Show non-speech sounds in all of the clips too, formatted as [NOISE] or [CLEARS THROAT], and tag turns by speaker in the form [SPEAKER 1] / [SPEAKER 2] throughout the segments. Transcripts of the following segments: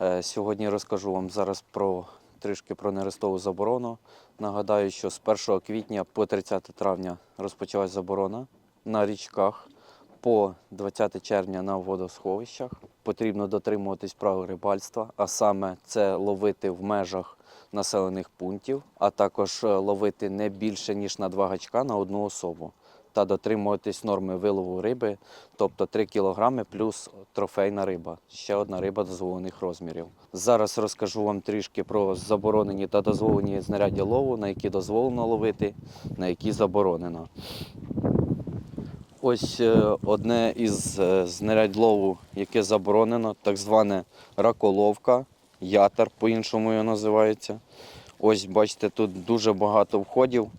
[SPEAKER 1] Е, Сьогодні розкажу вам зараз про трішки про нерестову заборону. Нагадаю, що з 1 квітня по 30 травня розпочалась заборона на річках. По 20 червня на водосховищах потрібно дотримуватись правил рибальства, а саме це ловити в межах населених пунктів, а також е, ловити не більше ніж на два гачка на одну особу та дотримуватись норми вилову риби, тобто 3 кг плюс трофейна риба, ще одна риба дозволених розмірів. Зараз розкажу вам трішки про заборонені та дозволені знаряддя лову, на які дозволено ловити, на які заборонено. Ось е, одне із е, знарядь лову, яке заборонено, так зване раколовка, ятер, по-іншому його називається. Ось бачите, тут дуже багато входів.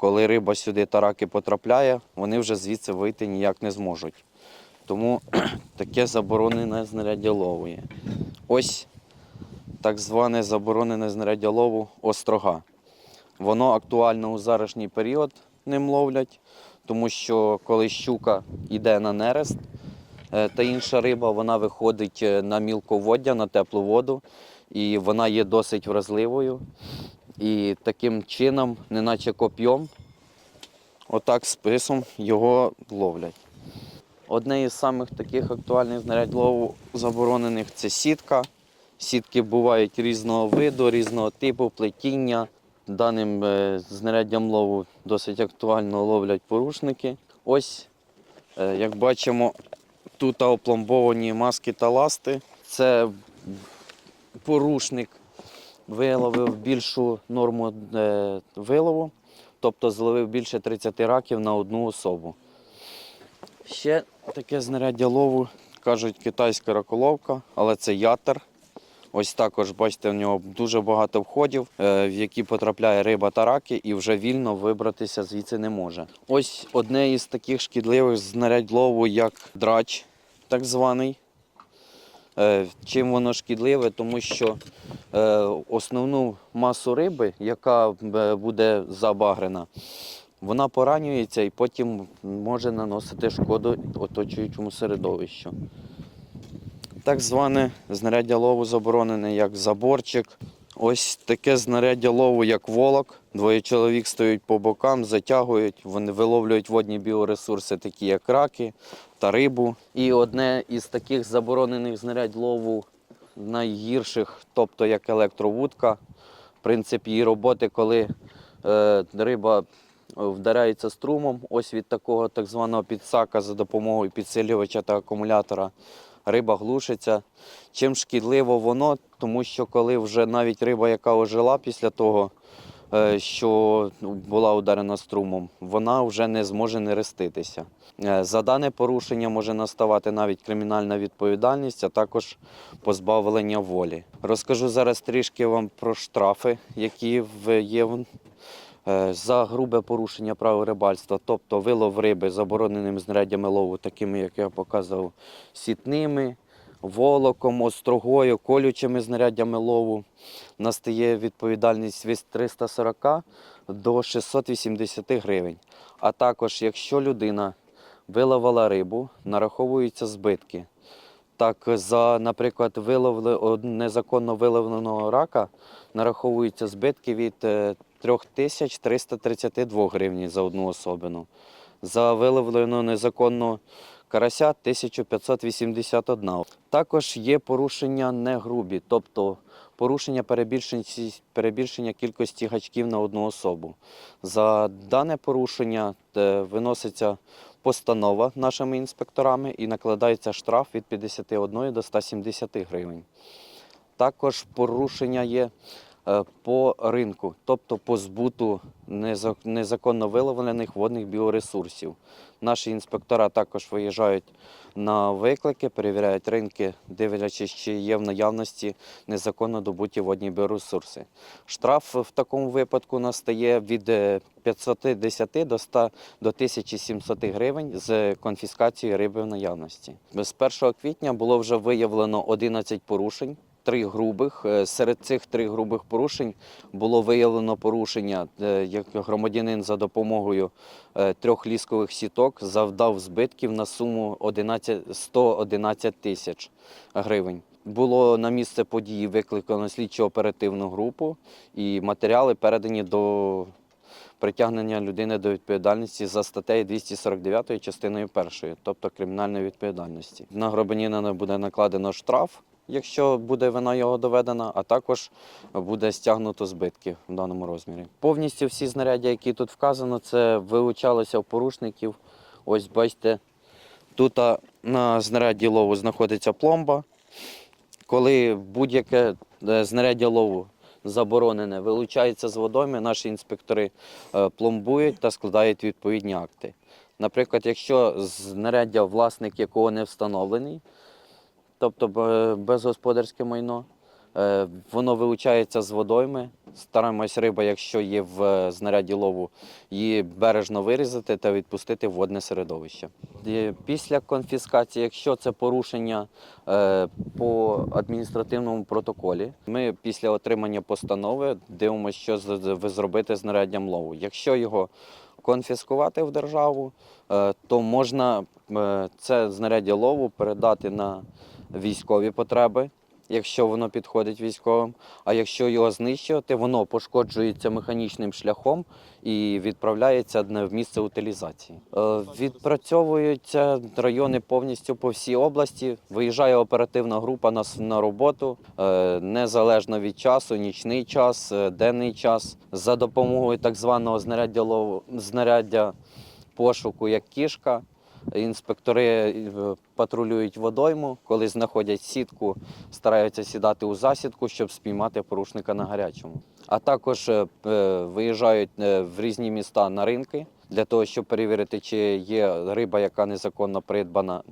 [SPEAKER 1] Коли риба сюди тараки потрапляє, вони вже звідси вийти ніяк не зможуть. Тому [CLEARS THROAT] таке заборонене знаряддя лову. Ось так зване заборонене знаряддя лову острога. Воно актуально у зарашній період ним ловлять, тому що коли щука йде на нерест е, та інша риба, вона виходить е, на мілководдя, на теплу воду, і вона є досить вразливою. І таким чином, неначе коп'єм, отак списом його ловлять. Одне із самих таких актуальних знарядь лову заборонених це сітка. Сітки бувають різного виду, різного типу, плетіння. Даним е, знаряддям лову досить актуально ловлять порушники. Ось, е, як бачимо, тут опломбовані маски та ласти. Це порушник виловив більшу норму е, вилову, тобто зловив більше 30 раків на одну особу. Ще таке знаряддя лову, кажуть, китайська раколовка, але це ятер. Ось також, бачите, в нього дуже багато входів, е, в які потрапляє риба та раки, і вже вільно вибратися звідси не може. Ось одне із таких шкідливих знарядь лову, як драч, так званий. Е, Чим воно шкідливе? Тому що основну масу риби, яка е, буде забагрена, вона поранюється і потім може наносити шкоду оточуючому середовищу. Так зване знаряддя лову заборонене як заборчик. Ось таке знаряддя лову, як волок. Двоє чоловік стоять по бокам, затягують, вони виловлюють водні біоресурси, такі як раки та рибу. І одне із таких заборонених знарядь лову найгірших, тобто як електровудка. Принцип її роботи, коли е, риба вдаряється струмом, ось від такого так званого підсака за допомогою підсилювача та акумулятора риба глушиться. Чим шкідливо воно, тому що коли вже навіть риба, яка ожила після того, що була ударена струмом, вона вже не зможе нереститися. Е, За дане порушення може наставати навіть кримінальна відповідальність, а також позбавлення волі. Розкажу зараз трішки вам про штрафи, які є е, за грубе порушення правил рибальства, тобто вилов риби забороненими знаряддями лову, такими, як я показував, сітними, волоком, острогою, колючими знаряддями лову. Настає відповідальність від 340 до 680 гривень. А також, якщо людина виловила рибу, нараховуються збитки. Так, за, наприклад, виловли, незаконно виловленого рака нараховуються збитки від е, 3332 гривні за одну особину. За виловлену незаконно карася 1581. Також є порушення не грубі, тобто порушення перебільшення, кількості гачків на одну особу. За дане порушення е, виноситься постанова нашими інспекторами і накладається штраф від 51 до 170 гривень. Також порушення є по ринку, тобто по збуту неза- незаконно виловлених водних біоресурсів. Наші інспектора також виїжджають на виклики, перевіряють ринки, дивлячись, чи є в наявності незаконно добуті водні біоресурси. Штраф в такому випадку настає від е, 510 до 100 до 1700 гривень з конфіскацією риби в наявності. З 1 квітня було вже виявлено 11 порушень. Три грубих. Е, Серед цих три грубих порушень було виявлено порушення, е, як громадянин за допомогою е, трьох ліскових сіток завдав збитків на суму 11, 111 тисяч гривень. Було на місце події викликано слідчо-оперативну групу, і матеріали передані до притягнення людини до відповідальності за статтею 249 частиною 1, тобто кримінальної відповідальності. На громадянина буде накладено штраф, якщо буде вина його доведена, а також буде стягнуто збитки в даному розмірі. Повністю всі знаряддя, які тут вказано, це вилучалося в порушників. Ось бачите, тут на знарядді лову знаходиться пломба. Коли будь-яке е, знаряддя лову заборонене, вилучається з водойми, наші інспектори е, пломбують та складають відповідні акти. Наприклад, якщо знаряддя, власник якого не встановлений, тобто безгосподарське майно, е, воно вилучається з водойми. Стараємось риба, якщо є в е, знаряді лову, її бережно вирізати та відпустити в водне середовище. Після конфіскації, якщо це порушення е, по адміністративному протоколі, ми після отримання постанови дивимося, що зробити з знаряддям лову. Якщо його конфіскувати в державу, е, то можна е, це знаряддя лову передати на військові потреби, якщо воно підходить військовим. А якщо його знищувати, воно пошкоджується механічним шляхом і відправляється в місце утилізації. Е, Відпрацьовуються райони повністю по всій області. Виїжджає оперативна група на, на роботу е, незалежно від часу, нічний час, е, денний час, за допомогою так званого знаряддя знаряддя пошуку, як кішка. Інспектори е, патрулюють водойму, коли знаходять сітку, стараються сідати у засідку, щоб спіймати порушника на гарячому. А також е, е, виїжджають в різні міста на ринки для того, щоб перевірити, чи є риба, яка незаконно придбана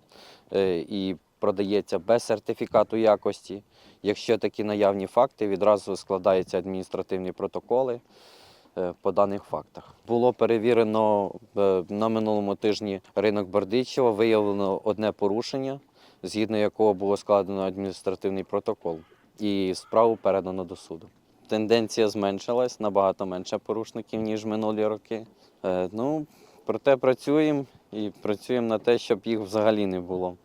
[SPEAKER 1] і продається без сертифікату якості. Якщо такі наявні факти, відразу складаються адміністративні протоколи по даних фактах. Було перевірено е, на минулому тижні ринок Бердичева, виявлено одне порушення, згідно якого було складено адміністративний протокол, і справу передано до суду. Тенденція зменшилась, набагато менше порушників, ніж минулі роки. Е, Ну, проте працюємо і працюємо на те, щоб їх взагалі не було.